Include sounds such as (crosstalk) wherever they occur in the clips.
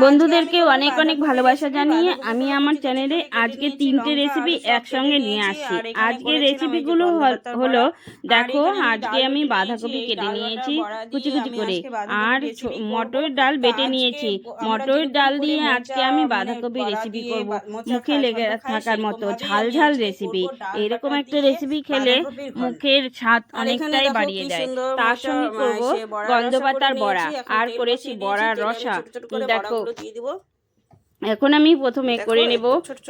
বন্ধুদেরকে অনেক অনেক ভালোবাসা জানিয়ে আমি আমার চ্যানেলে আজকে তিনটে রেসিপি একসঙ্গে নিয়ে আসছি আজকে রেসিপিগুলো হল- হলো দেখো আজকে আমি বাঁধাকপি কেটে নিয়েছি কুচি কুচি করে। আর মটর ডাল বেটে নিয়েছি। মটর ডাল দিয়ে আজকে আমি বাঁধাকপি রেসিপি করব। মুখে লেগে থাকার মতো ঝাল ঝাল রেসিপি এরকম একটা রেসিপি খেলে মুখের স্বাদ অনেকটাই বাড়িয়ে দেয়। তার সঙ্গে করব গন্ধপাতার বড়া আর করেছি বড়ার রসা দেখো এখন আমি প্রথমে করে নেব।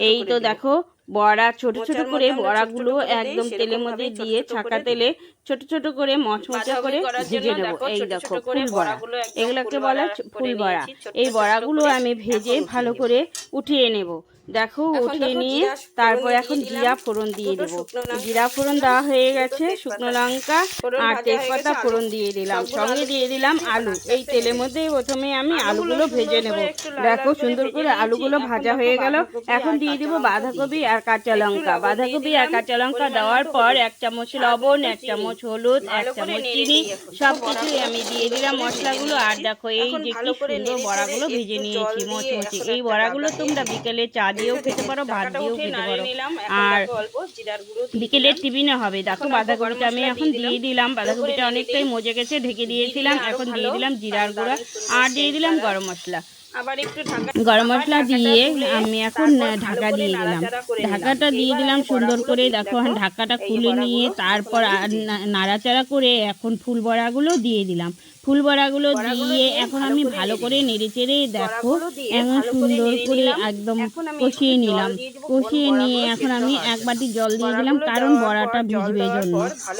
এই তো দেখো বড়া ছোট ছোট করে বড়াগুলো একদম তেলের মধ্যে দিয়ে ছাকা তেলে ছোট ছোট করে মচমচা করে ভেজে নেব। এই দেখো ফুল বড়া এগুলোকে বলা ফুল বড়া এই বড়াগুলো আমি ভেজে ভালো করে উঠিয়ে নেব। দেখো উঠিয়ে নিয়ে তারপর এখন জিরা ফোড়ন দিয়ে দেব। জিরা ফোড়ন দেওয়া হয়ে গেছে শুকনো লঙ্কা আর তেজপাতা ফোড়ন দিয়ে দিলাম। সঙ্গে দিয়ে দিলাম আলু। এই তেলের মধ্যে প্রথমে আমি আলুগুলো ভেজে নেব। দেখো সুন্দর করে আলুগুলো ভাজা হয়ে গেল। এখন দিয়ে দিব বাঁধাকপি আর কাঁচা লঙ্কা। বাঁধাকপি আর কাঁচা লঙ্কা দেওয়ার পর এক চামচ লবণ এক চামচ হলুদ এক চামচ চিনি সব কিছুই আমি দিয়ে দিলাম। মশলাগুলো আর দেখো এই যে কি সুন্দর বড়াগুলো ভেজে নিয়েছি মচমচে এই বড়াগুলো তোমরা বিকেলে চা দিয়েও খেতে পারো ভাত দিয়েও খেতে পারো। আর বিকেলের টিফিনে হবে। দেখো বাঁধাকপিটা আমি এখন দিয়ে দিলাম। বাঁধাকপিটা অনেকটাই মজে গেছে ঢেকে দিয়েছিলাম। এখন দিয়ে দিলাম জিরার গুঁড়া আর দিয়ে দিলাম গরম মশলা। গরম মশলা দিয়ে আমি এখন ঢাকা দিয়ে দিলাম। ঢাকাটা দিয়ে দিলাম সুন্দর করে। দেখো এখন ঢাকাটা খুলে নিয়ে তারপর আর নাড়াচাড়া করে এখন ফুল বড়াগুলো দিয়ে দিলাম। ফুল বড়াগুলো দিয়ে এখন আমি ভালো করে নেড়ে চেড়ে দেখো এমন সুন্দর করে একদম কষিয়ে নিলাম। কষিয়ে নিয়ে এখন আমি এক বাটি জল দিয়ে দিলাম কারণ বড়াটা ভিজবে জন্য।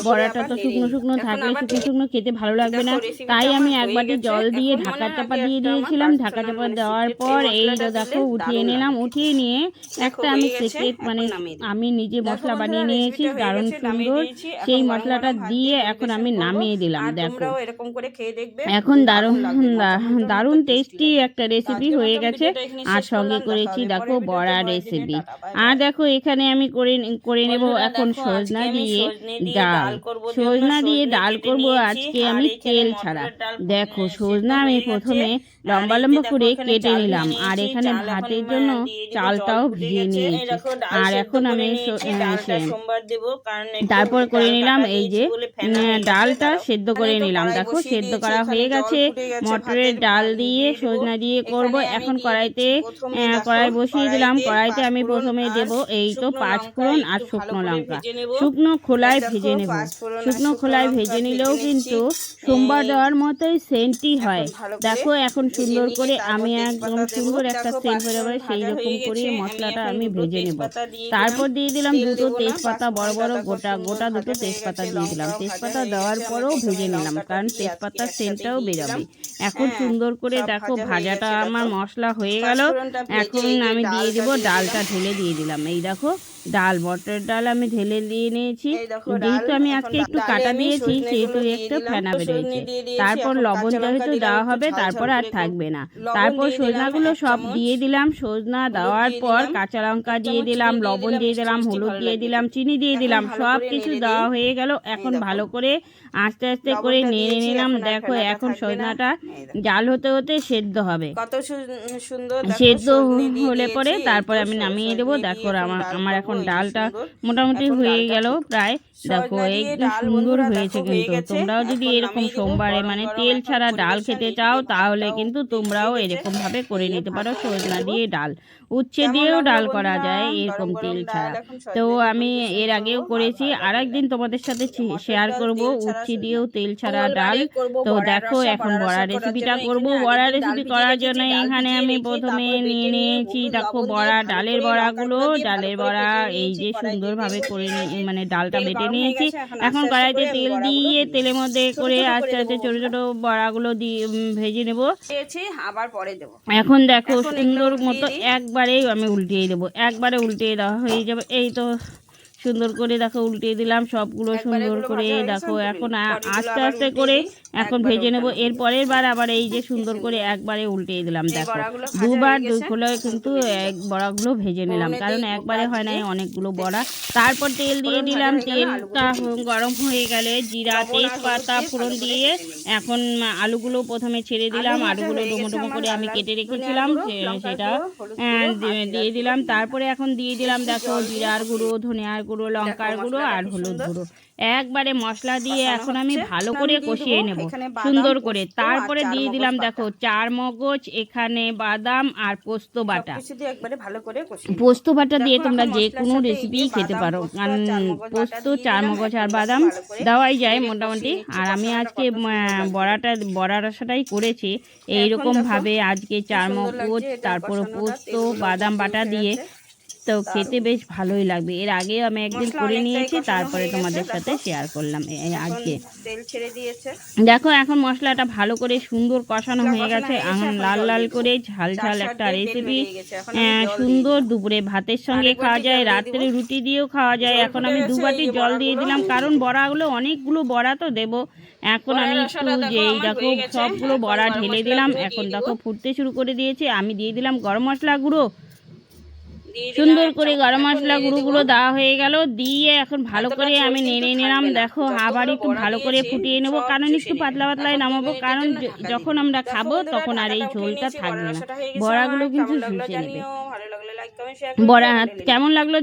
বড়াটা তো শুকনো শুকনো থাকলে শুকনো শুকনো খেতে ভালো লাগবে না। তাই আমি এক বাটি জল দিয়ে ঢাকা চাপা দিয়ে দিয়েছিলাম। ঢাকা চাপা দেওয়ার পর এই দেখো উঠিয়ে নিলাম। উঠিয়ে নিয়ে একটা আমি সেকেট মানে আমি নিজে মশলা বানিয়ে নিয়েছি দারুণ সুন্দর সেই মশলাটা দিয়ে এখন আমি নামিয়ে দিলাম দেখো এরকম করে খেয়ে দেখবে এখন দারুণ দারুণ টেস্টি একটা রেসিপি হয়ে গেছে। আর সঙ্গে করেছি দেখো বড়া রেসিপি আর দেখো এখানে আমি করে করে নেব এখন সজনা দিয়ে ডাল। সজনা দিয়ে ডাল করব আজকে আমি তেল ছাড়া। দেখো সজনা আমি প্রথমে লম্বা লম্বা করে কেটে নিলাম আর এখানে ভাতের জন্য চালটাও ভিজিয়ে নিয়েছি। আর এখন আমি তারপর করে নিলাম এই যে ডালটা সেদ্ধ করে নিলাম। দেখো সেদ্ধ করা হয়ে গেছে মটরের ডাল দিয়ে সজনা দিয়ে করব। এখন কড়াইতে কড়াই বসিয়ে দিলাম কড়াইতে আমি প্রথমে দেব এই তো পাঁচ ফোড়ন আর শুকনো লঙ্কা শুকনো খোলায় ভেজে নেব শুকনো খোলায় ভেজে নিলেও কিন্তু সোমবার দেওয়ার মতোই সেন্টই হয়। দেখো এখন সুন্দর করে আমি একদম সুন্দর একটা সেন্ট বেরোবে সেই রকম করে মশলাটা আমি ভেজে নেব। তারপর দিয়ে দিলাম দুটো তেজপাতা বড় বড় গোটা গোটা দুটো তেজপাতা দিয়ে দিলাম। তেজপাতা দেওয়ার পরেও ভেজে নিলাম কারণ তেজপাতার সেন্টটাও বেরোবে। এখন সুন্দর করে দেখো ভাজাটা আমার মশলা হয়ে গেল। এখন আমি দিয়ে দিব ডালটা ঢেলে দিয়ে দিলাম। এই দেখো ডাল মটর ডাল আমি ঢেলে দিয়ে নিয়েছি। যেহেতু আমি আজকে একটু কাটা দিয়েছি সেহেতু একটু ফেনা বেরোয়েছে। তারপর লবণ যেহেতু দেওয়া হবে তারপর আর থাকবে না। তারপর সজনাগুলো সব দিয়ে দিলাম সজনা দেওয়ার পর কাঁচা লঙ্কা দিয়ে দিলাম লবণ দিয়ে দিলাম হলুদ দিয়ে দিলাম চিনি দিয়ে দিলাম সব কিছু দেওয়া হয়ে গেল। এখন ভালো করে আস্তে আস্তে করে নেড়ে নিলাম। দেখো এখন সজনাটা জাল হতে হতে সেদ্ধ হবে। কত সুন্দর সেদ্ধ হলে পরে তারপর আমি নামিয়ে দেবো দেখো আমার আমার এখন এই ডালটা মোটামুটি হয়ে গেল প্রায়। দেখো ডাল সুন্দর হয়েছে কিন্তু। তোমরাও যদি এরকম সোমবারে মানে তেল ছাড়া ডাল খেতে চাও তাহলে কিন্তু তোমরাও। এরকম ভাবে করে নিতে পারো সজনা দিয়ে ডাল। উচ্ছে দিয়েও ডাল করা যায় এরকম তেল ছাড়া। তো আমি এর আগেও করেছি। আর একদিন তোমাদের সাথে শেয়ার করব উচ্ছে দিয়েও তেল ছাড়া ডাল। তো দেখো এখন বড়া রেসিপিটা করব। বড়া রেসিপি করার জন্য এখানে আমি প্রথমে নিয়ে নিয়েছি দেখো বড়া ডালের বড়াগুলো ডালের বড়া এই যে সুন্দরভাবে করে মানে ডালটা বেটে নিয়েছি। এখন কড়াইতে তেল দিয়ে তেলের মধ্যে করে আস্তে আস্তে ছোটো ছোট ছোট বড়াগুলো দিয়ে ভেজে নেব। আবার পরে দেবো। এখন দেখো সুন্দর মতো একবারেই আমি উল্টিয়ে দেবো। একবারে উল্টিয়ে দেওয়া হয়ে যাবে। এই তো সুন্দর করে দেখো উল্টে দিলাম সবগুলো সুন্দর করে দেখো এখন আস্তে আস্তে করে এখন ভেজে নেব। নেব দিই। এর পরের বার আবার এই যে সুন্দর করে একবারে উল্টে দিলাম দেখো। দুবার হয়ে গেছে, দুগুলো কিন্তু এক বড়াগুলো ভেজে নিলাম কারণ একবারে হয় না অনেকগুলো বড়া। তারপর তেল দিয়ে দিলাম হয়ে তেলটা গরম হয়ে গেলে জিরা তেজপাতা ফোড়ন দিয়ে এখন আলুগুলো প্রথমে ছেড়ে দিলাম আলুগুলো হয়ে ডুমো ডুমো করে আমি কেটে রেখেছিলাম সেটা গুঁড়ো, দিয়ে- দিলাম। তারপরে এখন দিয়ে দিলাম দেখো জিরার গুঁড়ো ধনিয়ার গুঁড়ো লঙ্কার গুঁড়ো আর হলুদ গুঁড়ো। একবারে মশলা দিয়ে এখন আমি ভালো করে কষিয়ে নেব। সুন্দর করে। তারপরে দিয়ে দিলাম দেখো চার মগজ এখানে বাদাম আর পোস্ত বাটা। পোস্ত বাটা দিয়ে তোমরা যে কোনো রেসিপি খেতে পারো। কারণ পোস্ত চার মগজ আর বাদাম দেওয়াই যায় মোটামুটি। আর আমি আজকে বড়াটা বড়া রসাটাই করেছি। এইরকম দেখো ভাবে আজকে চার মগজ তারপর পোস্ত বাদাম বাটা দিয়ে। তো খেতে বেশ ভালোই লাগবে। এর আগেও আমি একদিন করে নিয়েছি তারপরে তোমাদের সাথে শেয়ার করলাম আজকে। দেখো এখন মশলাটা ভালো করে সুন্দর কষানো হয়ে গেছে এখন লাল লাল করে ঝাল ঝাল একটা রেসিপি দিয়ে সুন্দর দুপুরে ভাতের সঙ্গে খাওয়া যায় রাত্রে রুটি দিয়েও খাওয়া যায়। এখন আমি দু বাটি জল দিয়ে দিলাম কারণ। (laughs) বড়াগুলো অনেকগুলো বড়া তো দেবো। এখন আমি একটু রসাটা দেখো হয়ে সবগুলো বড়া ঢেলে দিলাম এখন দেখো ফুটতে শুরু করে দিয়েছে আমি দিয়ে দিলাম গরম মশলা গুঁড়ো। সুন্দর করে গরম মশলা গুঁড়ো গুঁড়োগুলো। দেওয়া হয়ে গেল। দিয়ে এখন ভালো করে আমি নেড়ে নিলাম। দেখো আবার একটু ভালো করে ফুটিয়ে নেব। কারণ একটু পাতলা পাতলায় নামাবো। কারণ যখন আমরা খাব তখন আর এই ঝোলটা থাকবে না। বড়াগুলো কিন্তু নেবে শেয়ার বড়া কেমন লাগল